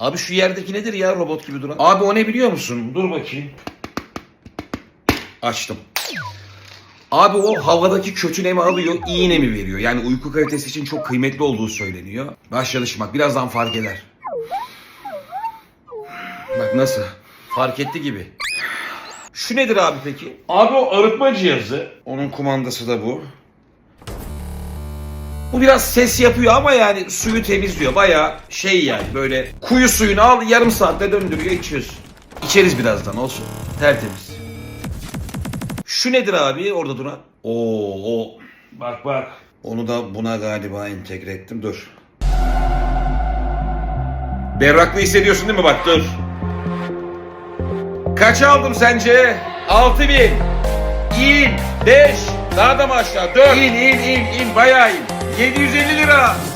Abi şu yerdeki nedir ya robot gibi duran? Abi o ne biliyor musun? Dur bakayım. Açtım. Abi o havadaki kötü nemi alıyor, iyi nemi veriyor. Yani uyku kalitesi için çok kıymetli olduğu söyleniyor. Başladı şimdi bak birazdan fark eder. Bak nasıl? Fark etti gibi. Şu nedir abi peki? Abi o arıtma cihazı. Onun kumandası da bu. Bu biraz ses yapıyor ama yani suyu temizliyor. Baya şey yani böyle kuyu suyunu al yarım saatte döndürüyor içiyorsun. İçeriz birazdan olsun. Tertemiz. Şu nedir abi orada duran? Oo, o. Bak bak. Onu da buna galiba entegre ettim. Dur. Berraklığı hissediyorsun değil mi? Bak dur. Kaç aldım sence? 6000. İn. 5. Daha da mı aşağı? 4. İn in in in bayağı in. 750 lira.